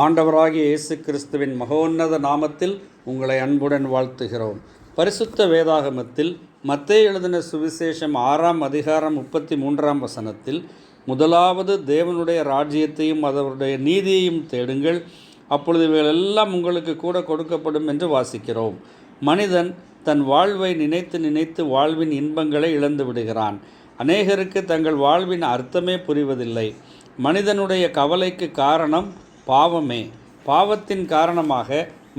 ஆண்டவராகிய இயேசு கிறிஸ்துவின் மகோன்னத நாமத்தில் உங்களை அன்புடன் வாழ்த்துகிறோம். பரிசுத்த வேதாகமத்தில் மத்திய எழுதின சுவிசேஷம் ஆறாம் அதிகாரம் முப்பத்தி மூன்றாம் வசனத்தில் முதலாவது தேவனுடைய ராஜ்யத்தையும் அதனுடைய நீதியையும் தேடுங்கள். அப்பொழுது இவைகளெல்லாம் உங்களுக்கு கூட கொடுக்கப்படும் என்று வாசிக்கிறோம். மனிதன் தன் வாழ்வை நினைத்து நினைத்து வாழ்வின் இன்பங்களை இழந்து விடுகிறான். அநேகருக்கு தங்கள் வாழ்வின் அர்த்தமே புரிவதில்லை. மனிதனுடைய கவலைக்கு காரணம் பாவமே. பாவத்தின் காரணமாக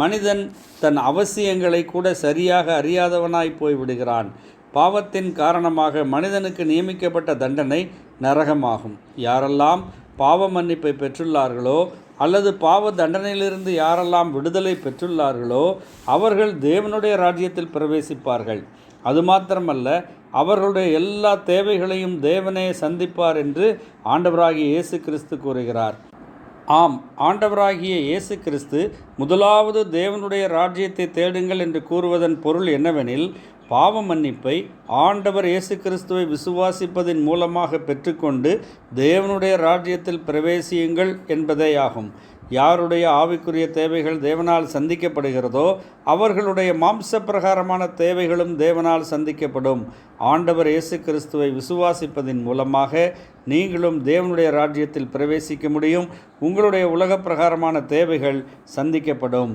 மனிதன் தன் அவசியங்களை கூட சரியாக அறியாதவனாய் போய்விடுகிறான். பாவத்தின் காரணமாக மனிதனுக்கு நியமிக்கப்பட்ட தண்டனை நரகமாகும். யாரெல்லாம் பாவ மன்னிப்பை பெற்றுள்ளார்களோ அல்லது பாவ தண்டனையிலிருந்து யாரெல்லாம் விடுதலை பெற்றுள்ளார்களோ அவர்கள் தேவனுடைய ராஜ்யத்தில் பிரவேசிப்பார்கள். அது மாத்திரமல்ல அவர்களுடைய எல்லா தேவைகளையும் தேவனே சந்திப்பார் என்று ஆண்டவராகிய இயேசு கிறிஸ்து கூறுகிறார். ஆம் ஆண்டவராகிய இயேசு கிறிஸ்து முதலாவது தேவனுடைய ராஜ்யத்தை தேடுங்கள் என்று கூறுவதன் பொருள் என்னவெனில் பாவ மன்னிப்பை ஆண்டவர் இயேசு கிறிஸ்துவை விசுவாசிப்பதன் மூலமாக பெற்றுக்கொண்டு தேவனுடைய ராஜ்யத்தில் பிரவேசியுங்கள் என்பதேயாகும். யாருடைய ஆவிக்குரிய தேவைகள் தேவனால் சந்திக்கப்படுகிறதோ அவர்களுடைய மாம்ச பிரகாரமான தேவைகளும் தேவனால் சந்திக்கப்படும். ஆண்டவர் இயேசு கிறிஸ்துவை விசுவாசிப்பதின் மூலமாக நீங்களும் தேவனுடைய ராஜ்யத்தில் பிரவேசிக்க முடியும். உங்களுடைய உலக பிரகாரமான தேவைகள் சந்திக்கப்படும்.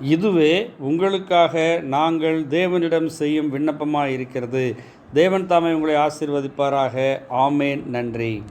இதுவே உங்களுக்காக நாங்கள் தேவனிடம் செய்யும் விண்ணப்பமாக இருக்கிறது தேவன் தாமே உங்களை ஆசீர்வதிப்பாராக. ஆமேன். நன்றி.